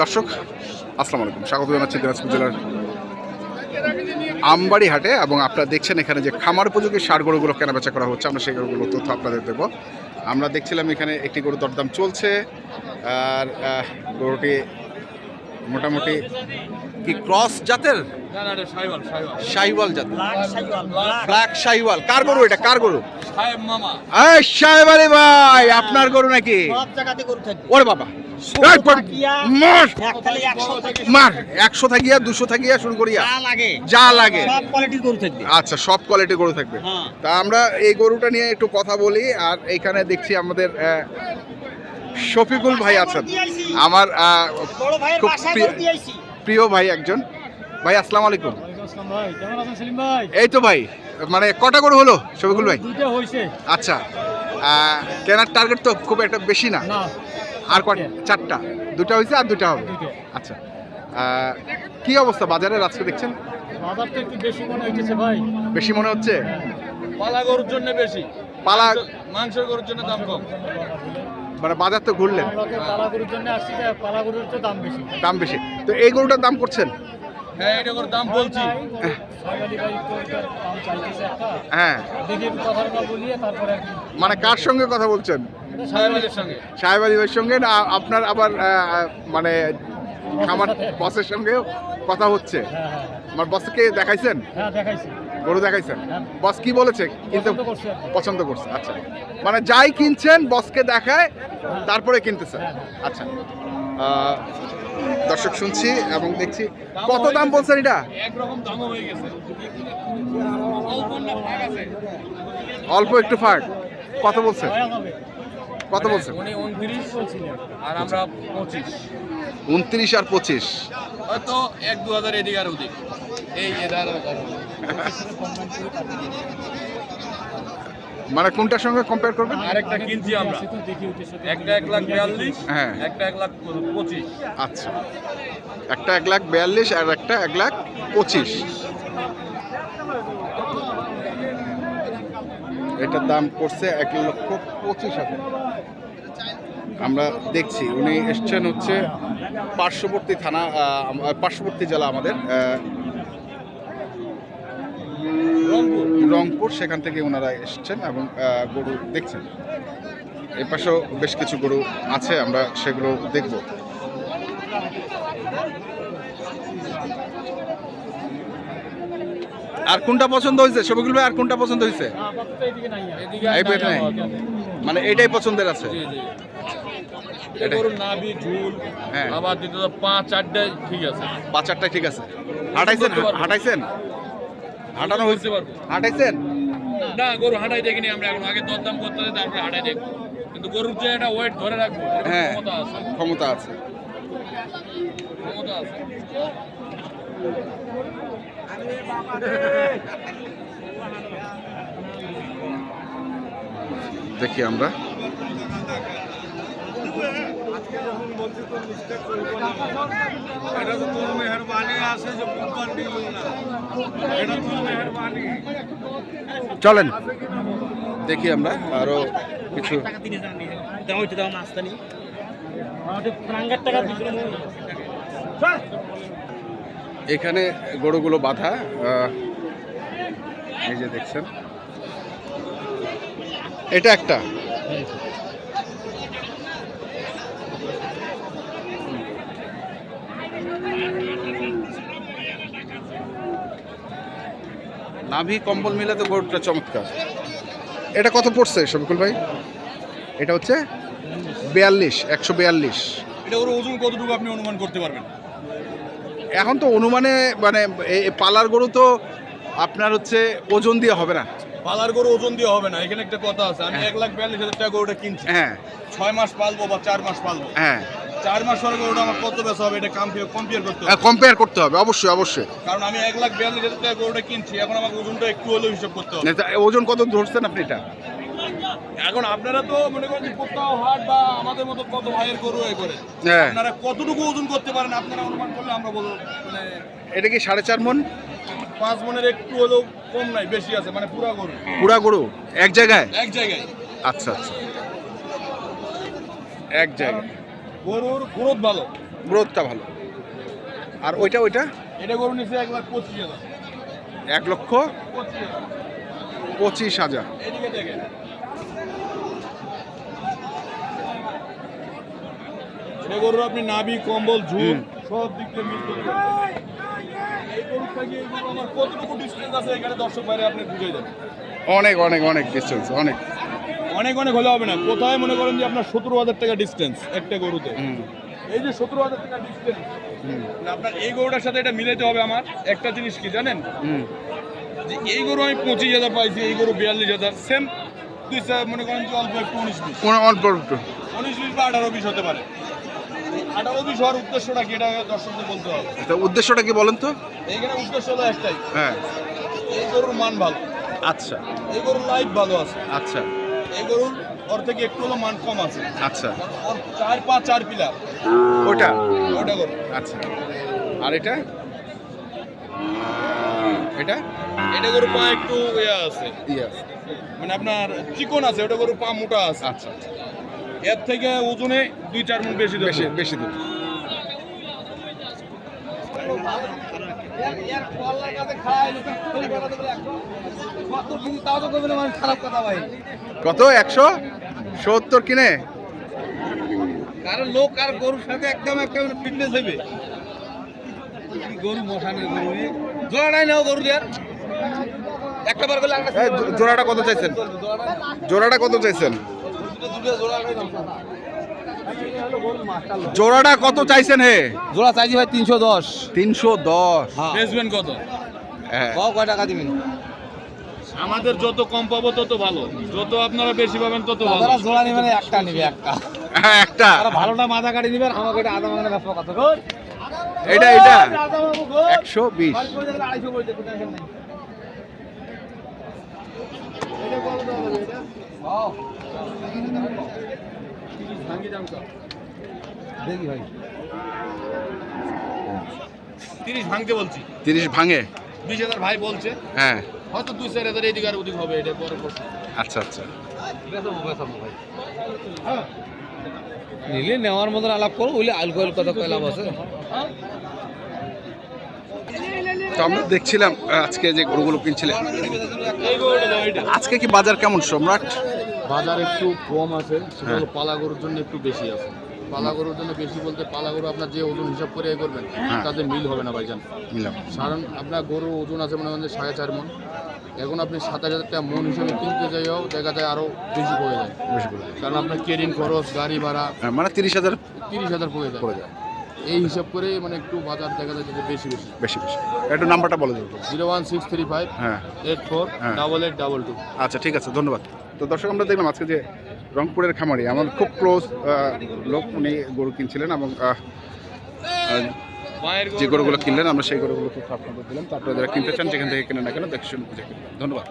দর্শক, আসসালামু আলাইকুম। স্বাগত জানাচ্ছি দিনাজপুর জেলার আমবাড়ি হাটে এবং আপনারা দেখছেন এখানে যে খামার উপযোগী সার গরুগুলো কেনাবেচা করা হচ্ছে, আমরা সেই গরুগুলো তথ্য আপনাদের দেবো। আমরা দেখছিলাম এখানে একটি গরু দরদাম চলছে, আর গরুটি মোটামুটি কি ক্রস জাতের? শাহিওয়াল জাতের। ব্ল্যাক শাহিওয়াল কার গরু এটা? কার গরু? সাহেব আলী ভাই আপনার গরু নাকি? সব জায়গাতে গরু থাকবে। ওরে বাবা। মার। একশো থাকিয়া দুশো থাকিয়া শুরু করিয়া। যা লাগে। যা সব কোয়ালিটির গরু থাকবে। আচ্ছা সব কোয়ালিটি গরু থাকবে। হ্যাঁ। তা আমরা এই গরুটা নিয়ে একটু কথা বলি আর এইখানে দেখছি আমাদের শফিকুল ভাই আছেন। আমার আহ, বড় ভাইয়ের খুব প্রিয়- ভাই একজন। ভাই আসসালামু আলাইকুম। এই তো ভাই মানে কটা গরু হলো শফিকুল ভাই? আচ্ছা কেনার টার্গেট তো খুব একটা বেশি না। আর কটা চারটা। দুটা হয়েছে আর দুটা হবে। আচ্ছা কি অবস্থা বাজারে আজকে দেখছেন? বাজার তো একটু বেশি মনে হইতেছে ভাই। বেশি মনে হচ্ছে? পালা গরুর জন্য বেশি। পালা মাংসের গরুর জন্য দাম কম। মানে বাজার তো ঘুরলেন। জন্য আসছি তো দাম বেশি। দাম বেশি। তো এই গরুটার দাম করছেন? হ্যাঁ এটা করে দাম বলছি। হ্যাঁ। মানে কার সঙ্গে কথা বলছেন? সাহেব আলী ভাইয়ের সঙ্গে না আপনার আবার মানে আমার বসের সঙ্গেও কথা হচ্ছে? হ্যাঁ হ্যাঁ। আমার বসকে দেখাইছেন? হ্যাঁ দেখাইছি। গরু দেখাইছেন। হ্যাঁ। বস কি বলেছে? কিন্তু পছন্দ করছি আচ্ছা। মানে যাই কিনছেন বসকে দেখায় তারপরে কিনতেছে হ্যাঁ, আচ্ছা। দর্শক শুনছি এবং দেখছি। কত দাম বলছেন এটা? হয়ে অল্প একটু ফাঁক। কত বলছে? হয়ে যাবে। কত বলছে? উনি উনত্রিশ বলছিলেন আর আমরা পঁচিশ। উনত্রিশ আর পঁচিশ। হয়তো এক দু হাজার এদিক আর ওদিক। মানে কোনটার সঙ্গে কম্পেয়ার করবেন? আরেকটা কিনছি আমরা। একটা এক লাখ বিয়াল্লিশ হ্যাঁ। একটা এক লাখ পঁচিশ। আচ্ছা। একটা এক লাখ বিয়াল্লিশ আর একটা এক লাখ পঁচিশ। এটার দাম পড়ছে এক লক্ষ পঁচিশ হাজার। আমরা দেখছি উনি এসছেন হচ্ছে পার্শ্ববর্তী থানা পার্শ্ববর্তী জেলা আমাদের রংপুর সেখান থেকে ওনারা এসছেন এবং গরু দেখছেন। এর পাশেও বেশ কিছু গরু আছে আমরা সেগুলো দেখব। আর কোনটা পছন্দ হয়েছে? সবগুলো আর কোনটা পছন্দ হয়েছে? মানে এটাই পছন্দের আছে। হ্যাঁ। পাঁচ চারটায় ঠিক আছে। পাঁচ বাচ্চারটা ঠিক আছে। হাঁটাইছেন? হাঁটাইছেন? হাঁটানো হয়েছে? হাঁটাইছেন? না গরু হাঁটাই দেখিনি আমরা এখন আগে দরদাম করতে তারপরে হাঁটাই দেখব। কিন্তু গরুর যে একটা ওয়েট ধরে রাখব হ্যাঁ ক্ষমতা আছে। ক্ষমতা আছে। এটা তো চলেন। দেখি আমরা আরও কিছু এখানে গরুগুলো বাঁধা এই যে দেখছেন। এটা একটা। নাভি কম্বল মিলে তো গরুটা চমৎকার। এটা কত পড়ছে শফিকুল ভাই? এটা হচ্ছে বিয়াল্লিশ একশো বিয়াল্লিশ। এটা ওর ওজন কতটুকু আপনি অনুমান করতে পারবেন? এখন তো অনুমানে মানে এই পালার গরু তো আপনার হচ্ছে ওজন দিয়ে হবে না। পালার গরু ওজন দিয়ে হবে না এখানে একটা কথা আছে। আমি এক লাখ বিয়াল্লিশ হাজার টাকা গরুটা কিনছি। হ্যাঁ। ছয় মাস পালবো বা চার মাস পালবো। হ্যাঁ। চার মাস পরে গরুটা আমার কত বেচা হবে এটা কম্পেয়ার করতে হবে। কম্পেয়ার করতে হবে অবশ্যই অবশ্যই। কারণ আমি এক লাখ বিয়াল্লিশ হাজার টাকা গরুটা কিনছি এখন আমাকে ওজনটা একটু হলেও হিসাব করতে হবে। না, ওজন কত ধরছেন আপনি এটা? এখন আপনারা তো মনে করেন যে কোথাও হাট বা আমাদের মতো কত ভাইয়ের গরু এ করে হ্যাঁ। আপনারা কতটুকু ওজন করতে পারেন আপনারা অনুমান করলে আমরা বলব মানে এটা কি সাড়ে চার মন? পাঁচ মনের একটু হলেও কম নাই বেশি আছে মানে পুরা গরু। পুরা গরু? এক জায়গায়? এক জায়গায়। আচ্ছা আচ্ছা। এক জায়গায়। গরুর গ্রোথ ভালো। গ্রোথটা ভালো। আর ওইটা ওইটা? এটা গরু নিচে এক লাখ পঁচিশ হাজার। এক লক্ষ পঁচিশ হাজার। এটা গরুর আপনি নাভি কম্বল ঝুল সব দিক দিয়ে মিল করে থেকে গরু কতটুকু ডিস্টেন্স আছে এখানে দর্শক বাইরে আপনি বুঝিয়ে দেবেন অনেক অনেক অনেক ডিস্টেন্স অনেক। অনেক অনেক হলে হবে না। কোথায় মনে করেন যে আপনার সতেরো হাজার টাকা ডিস্টেন্স একটা গরুতে? এই যে সতেরো হাজার টাকা ডিস্টেন্স হুম। আপনার এই গরুটার সাথে এটা মিলাতে হবে আমার। একটা জিনিস কি জানেন? যে এই গরু আমি পঁচিশ হাজার পাইছি এই গরু বিয়াল্লিশ হাজার। সেম দুই মনে করেন যে অল্প একটু উনিশ বিশ। কোন অল্প একটু। উনিশ বিশ বা আঠারো বিশ হতে পারে। আঠারো বিশ হওয়ার উদ্দেশ্যটা কি? এটা দর্শকদের বলতে হবে। উদ্দেশ্যটা কি বলেন তো? এইখানে উদ্দেশ্য হলো একটাই। হ্যাঁ। এই গরুর মান ভালো। আচ্ছা। এই গরুর লাইফ ভালো আছে। আচ্ছা। এই গরুর ওর থেকে একটু হলো মান কম আছে। আচ্ছা। ওর চার পাঁচ চার পিলার ওটা? ওটা গরু। আচ্ছা। আর এটা? এটা? এটা গরু পা একটু ইয়ে আছে। মানে আপনার চিকন আছে ওটা গরু পা মোটা আছে। আচ্ছা আচ্ছা। এর থেকে ওজনে দুই চার মন বেশি বেশি বেশি বেশি দূর কত একশো? সত্তর কিনে? কারণ লোক আর গরুর সাথে একদম একটা ফিটনেস হইবে গরু মশানের গরু জোড়াটাই নাও গরু দেয়ার একটা বার করলে জোড়াটা কত চাইছেন? জোড়াটা কত চাইছেন? জোড়াটা কত চাইছেন হে? জোড়া চাইছি ভাই তিনশো দশ। তিনশো দশ। বেচবেন কত? হ্যাঁ। কয় টাকা দিবেন? আমাদের যত কম পাবো তত ভালো। যত আপনারা বেশি পাবেন তত ভালো। জোড়া নিবে একটা নিবে একটা। হ্যাঁ, একটা। ভালোটা মাথা কাটি নিবেন আমাকে এটা আধা মাংনা ব্যবসা কত? গো এটা এটা। একশো বিশ। আড়াইশো দেখো দেখি ভাই। তিরিশ ভাঙতে বলছি। তিরিশ ভাঙে? বিশ হাজার ভাই বলছে। হ্যাঁ। হয়তো দুই চার হাজার এদিক আর ওদিক হবে এটা পরে প্রশ্ন। আচ্ছা আচ্ছা। নিলে নেওয়ার মতন আলাপ করো ওইলে আলকো আলকো কথা কয়লাম আছে। তো আমরা দেখছিলাম আজকে যে গরুগুলো কিনছিলেন এটা। আজকে কি বাজার কেমন সম্রাট? বাজার একটু কম আছে সেটা হ্যাঁ। হলো পালা গরুর জন্য একটু বেশি আছে। পালা গরুর জন্য বেশি বলতে পালা গরু আপনার যে ওজন হিসাব করে এ করবেন হ্যাঁ। তাতে মিল হবে না ভাইজান। কারণ আপনার গরু ওজন আছে মনে করেন সাড়ে চার মন। এখন আপনি সাত হাজার টাকা মন হিসেবে কিনতে যাইও দেখা যায় আরও বেশি পড়ে যায়। কারণ আপনার কেরিং খরচ গাড়ি ভাড়া হ্যাঁ, মানে তিরিশ হাজার তিরিশ হাজার পড়ে যায়। পড়ে যায়। এই হিসাব করে মানে একটু বাজার দেখা যায় যে বেশি বেশি। বেশি বেশি। একটু নাম্বারটা বলে দেবো zero one six three five হ্যাঁ। এইট ফোর হ্যাঁ। Double eight double two. আচ্ছা ঠিক আছে ধন্যবাদ। তো দর্শক আমরা দেখলাম আজকে যে রংপুরের খামারি আমার খুব ক্লোজ লোক উনি গরু কিনছিলেন এবং যে গরুগুলো কিনলেন আমরা সেই গরুগুলো তথ্য আপনাদের দিলাম। তো আপনারা যারা কিনতে চান যেখান থেকে কেনেন না কেন দেখে শুনে বুঝে কিনবেন। ধন্যবাদ।